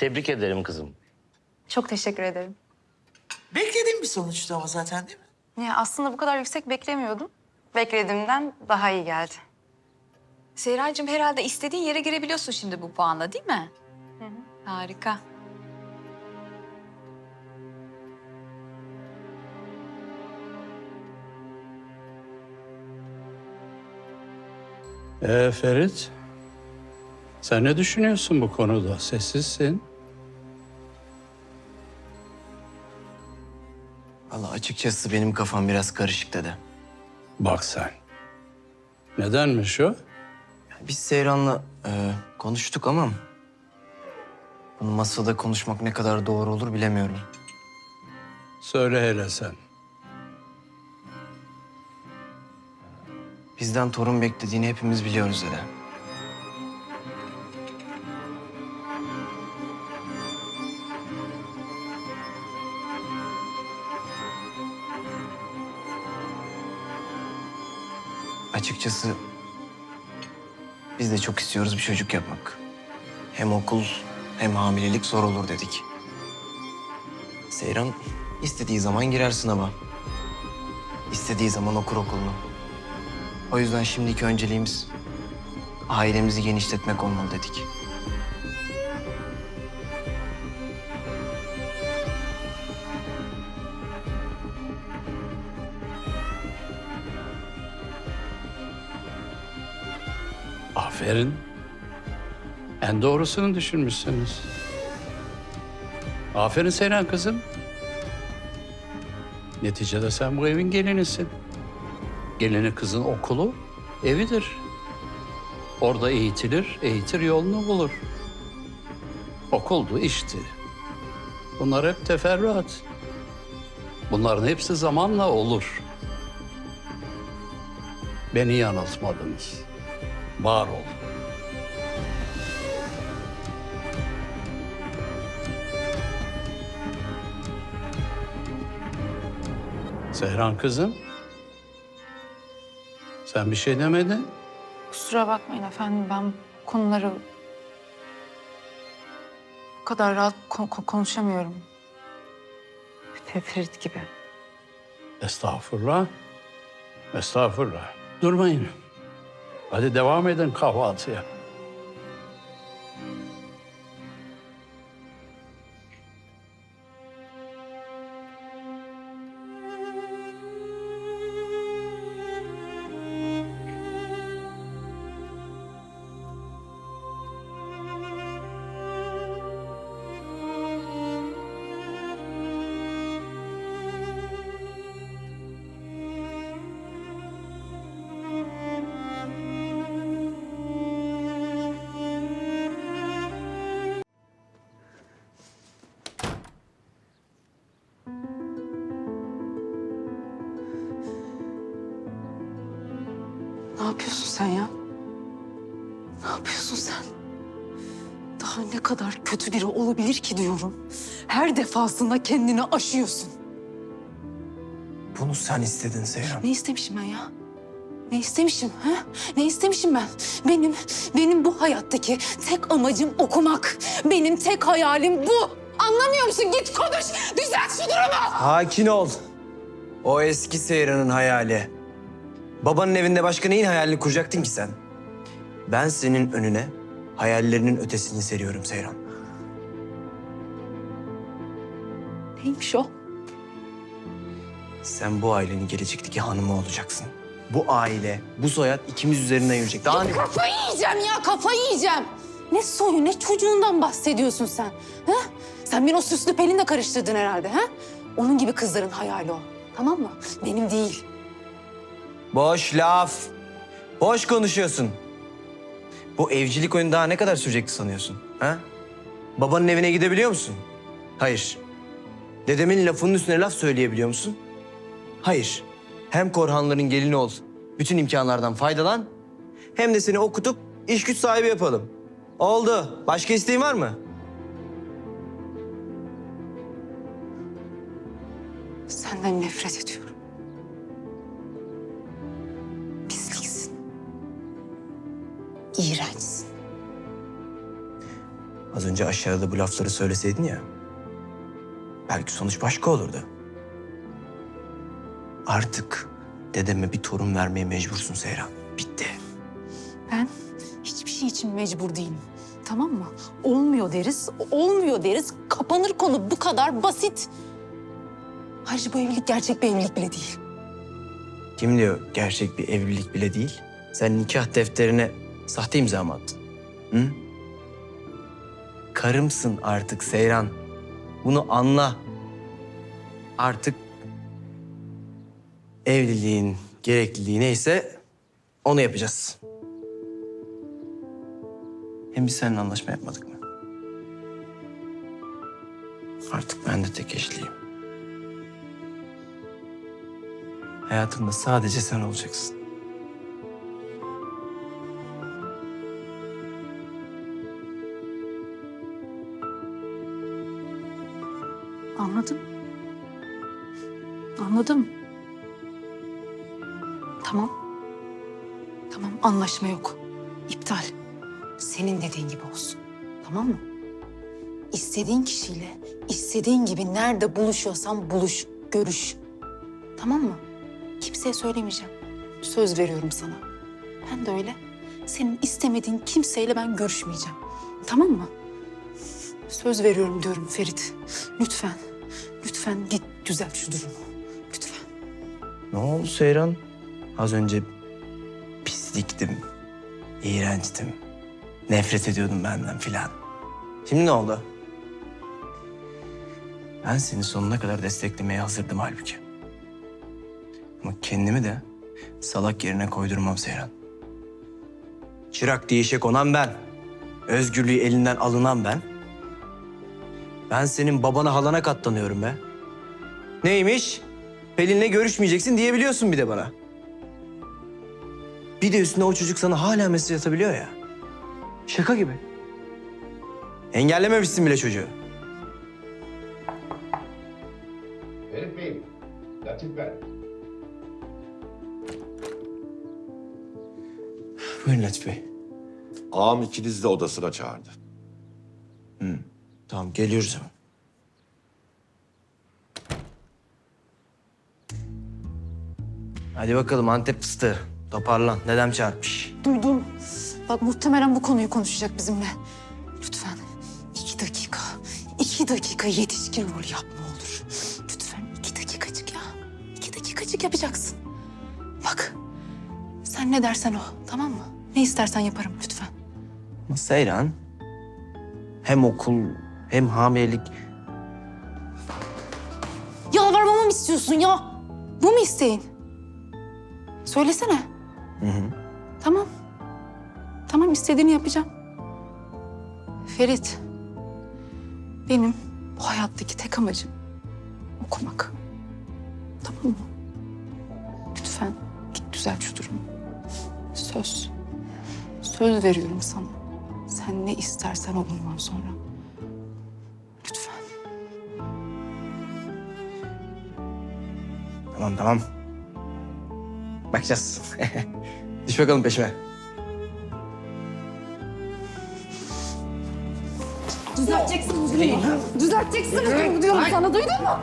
Tebrik ederim kızım. Çok teşekkür ederim. Beklediğim bir sonuçtu ama zaten değil mi? Ya aslında bu kadar yüksek beklemiyordum. Beklediğimden daha iyi geldi. Seyracığım herhalde istediğin yere girebiliyorsun şimdi bu puanla değil mi? Harika. Ee Ferit, sen ne düşünüyorsun bu konuda? Sessizsin. Valla açıkçası benim kafam biraz karışık dede. Bak sen. Nedenmiş o? Biz Seyran'la e, konuştuk ama... ...bunu masada konuşmak ne kadar doğru olur bilemiyorum. Söyle hele sen. Bizden torun beklediğini hepimiz biliyoruz dede. Açıkçası biz de çok istiyoruz bir çocuk yapmak. Hem okul hem hamilelik zor olur dedik. Seyran istediği zaman girer sınava. İstediği zaman okur okulunu. O yüzden şimdiki önceliğimiz ailemizi genişletmek olmalı dedik. Aferin. En doğrusunu düşünmüşsünüz. Aferin Seyran kızım. Neticede sen bu evin gelinisin. Gelini kızın okulu evidir. Orada eğitilir, eğitir yolunu bulur. Okuldu, işti. Bunlar hep teferruat. Bunların hepsi zamanla olur. Beni yanıltmadınız. Var ol. Sehran kızım. Sen bir şey demedin. Kusura bakmayın efendim ben konuları bu kadar rahat kon- kon- konuşamıyorum. Fe- Ferit gibi. Estağfurullah. Estağfurullah. Durmayın. Hadi devam edin kahvaltıya. Ne yapıyorsun sen ya? Ne yapıyorsun sen? Daha ne kadar kötü biri olabilir ki diyorum. Her defasında kendini aşıyorsun. Bunu sen istedin Seyran. Ne istemişim ben ya? Ne istemişim ha? Ne istemişim ben? Benim, benim bu hayattaki tek amacım okumak. Benim tek hayalim bu. Anlamıyor musun? Git konuş. Düzelt şu durumu. Sakin ol. O eski Seyran'ın hayali. Babanın evinde başka neyin hayalini kuracaktın ki sen? Ben senin önüne hayallerinin ötesini seriyorum Seyran. Neymiş o? Sen bu ailenin gelecekteki hanımı olacaksın. Bu aile, bu soyad ikimiz üzerinden yürüyecek. Daha ne? Kafayı yiyeceğim ya, kafayı yiyeceğim. Ne soyu, ne çocuğundan bahsediyorsun sen? Ha? Sen beni o süslü Pelin'le karıştırdın herhalde ha? Onun gibi kızların hayali o. Tamam mı? Benim değil. Boş laf. Boş konuşuyorsun. Bu evcilik oyunu daha ne kadar sürecekti sanıyorsun? Ha? Babanın evine gidebiliyor musun? Hayır. Dedemin lafının üstüne laf söyleyebiliyor musun? Hayır. Hem Korhanların gelini ol, bütün imkanlardan faydalan... ...hem de seni okutup iş güç sahibi yapalım. Oldu. Başka isteğin var mı? Senden nefret ediyorum. İğrençsin. Az önce aşağıda bu lafları söyleseydin ya. Belki sonuç başka olurdu. Artık dedeme bir torun vermeye mecbursun Seyran. Bitti. Ben hiçbir şey için mecbur değilim. Tamam mı? Olmuyor deriz, olmuyor deriz. Kapanır konu bu kadar basit. Ayrıca bu evlilik gerçek bir evlilik bile değil. Kim diyor gerçek bir evlilik bile değil? Sen nikah defterine sahte imza mı attın? Hı? Karımsın artık Seyran. Bunu anla. Artık evliliğin gerekliliği neyse onu yapacağız. Hem biz seninle anlaşma yapmadık mı? Artık ben de tek eşliyim. Hayatımda sadece sen olacaksın. Anladım. Anladım. Tamam. Tamam anlaşma yok. İptal. Senin dediğin gibi olsun. Tamam mı? İstediğin kişiyle istediğin gibi nerede buluşuyorsan buluş, görüş. Tamam mı? Kimseye söylemeyeceğim. Söz veriyorum sana. Ben de öyle. Senin istemediğin kimseyle ben görüşmeyeceğim. Tamam mı? Söz veriyorum diyorum Ferit. Lütfen, lütfen git düzelt şu durumu. Lütfen. Ne oldu Seyran? Az önce pisliktim, iğrençtim. Nefret ediyordum benden filan. Şimdi ne oldu? Ben seni sonuna kadar desteklemeye hazırdım halbuki. Ama kendimi de salak yerine koydurmam Seyran. Çırak diye işe konan ben. Özgürlüğü elinden alınan ben. Ben senin babana halana katlanıyorum be. Neymiş? Pelin'le görüşmeyeceksin diyebiliyorsun bir de bana. Bir de üstüne o çocuk sana hala mesaj atabiliyor ya. Şaka gibi. Engellememişsin bile çocuğu. Herif Bey'im, Latif ben. Buyurun Latif Bey. Ağam ikinizi de odasına çağırdı. Tamam geliyoruz hemen. Hadi bakalım Antep fıstığı. Toparlan. Dedem çarpmış. Duydum. Bak muhtemelen bu konuyu konuşacak bizimle. Lütfen iki dakika, iki dakika yetişkin rol yap ne olur. Lütfen iki dakikacık ya. İki dakikacık yapacaksın. Bak sen ne dersen o tamam mı? Ne istersen yaparım lütfen. Ama Seyran hem okul hem hamilelik Yalvarmamı mı istiyorsun ya? Bu mu isteğin? Söylesene. Hı hı. Tamam. Tamam istediğini yapacağım. Ferit. Benim bu hayattaki tek amacım okumak. Tamam mı? Lütfen git düzelt şu durumu. Söz. Söz veriyorum sana. Sen ne istersen o bundan sonra. Tamam tamam. Bakacağız. Düş bakalım peşime. Düzelteceksin bu durumu. Düzelteceksin bu durumu diyorum sana. Duydun mu?